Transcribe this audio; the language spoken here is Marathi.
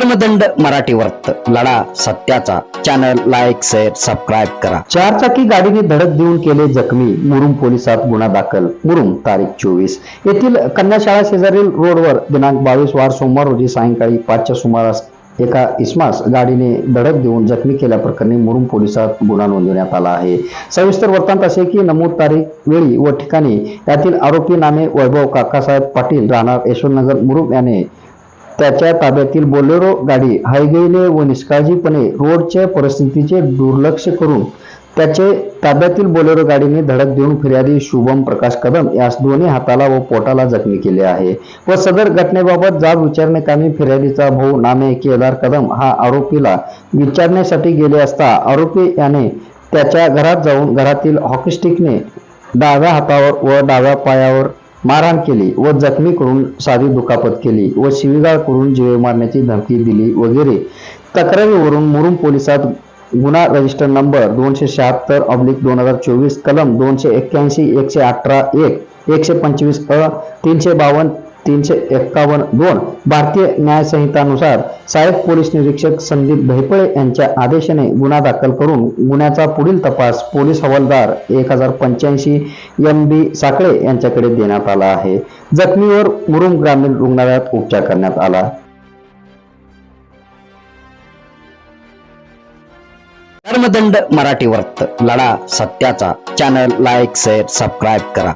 धर्मदंड मराठी वर्त लढा सत्याचा. चॅनल लाईक शेअर सबस्क्राईब करा. चारचाकी गाडीने धडक देऊन केले जखमी. मुरुम पोलिसात गुन्हा दाखल. मुरुम तारीख चोवीस. येथील कन्याशाळा शेजारील रोडवर दिनांक बावीस वार सोमवार रोजी सायंकाळी पाचच्या सुमारास एका इस्मास गाडीने धडक देऊन जखमी केल्याप्रकरणी मुरुम पोलिसात गुन्हा नोंदवण्यात आला आहे. सविस्तर वृत्तांत असे की नमूद तारीख वेळी व ठिकाणी. यातील आरोपी नामे वैभव काकासाहेब पाटील राहणार यशवंतनगर मुरुम याने त्याच्या ताब्यातील बोलेरो गाडी हायगेने व निष्काळजीपणे रोडच्या परिस्थितीचे दुर्लक्ष करून त्याचे ताब्यातील बोलेरो गाडीने धडक देऊन फिर्यादी शुभम प्रकाश कदम यास दोन्ही हाताला व पोटाला जखमी केले आहे व सदर घटनेबाबत जाब कामी फिर्यादीचा भाऊ नामे केदार कदम हा आरोपीला विचारण्यासाठी गेले असता आरोपी याने त्याच्या घरात जाऊन घरातील हॉकीस्टिकने डाव्या हातावर व डाव्या पायावर मारहाण केली व जखमी करून साधी दुखापत केली व शिवीगाळ करून जीवे मारण्याची धमकी दिली वगैरे. तक्रारीवरून मुरुम पोलिसात गुन्हा रजिस्टर नंबर दोनशे शहात्तर ऑब्लिक दोन हजार चोवीस कलम दोनशे एक्क्याऐंशी एकशे अठरा एक एकशे पंचवीस अ तीनशे बावन्न तीनशे एक्कावन्न दोन भारतीय न्यायसंहितानुसार सहाय्यक पोलीस निरीक्षक संदीप भैपळे यांच्या आदेशाने गुन्हा दाखल करून गुन्ह्याचा पुढील तपास पोलीस हवालदार एक हजार पंच्याऐंशी एम बी साकळे यांच्याकडे देण्यात आला आहे. जखमीवर मुरुम ग्रामीण रुग्णालयात उपचार करण्यात आला. धर्मदंड मराठी वर्त लढा सत्याचा. चॅनल लाईक शेअर सबस्क्राईब करा.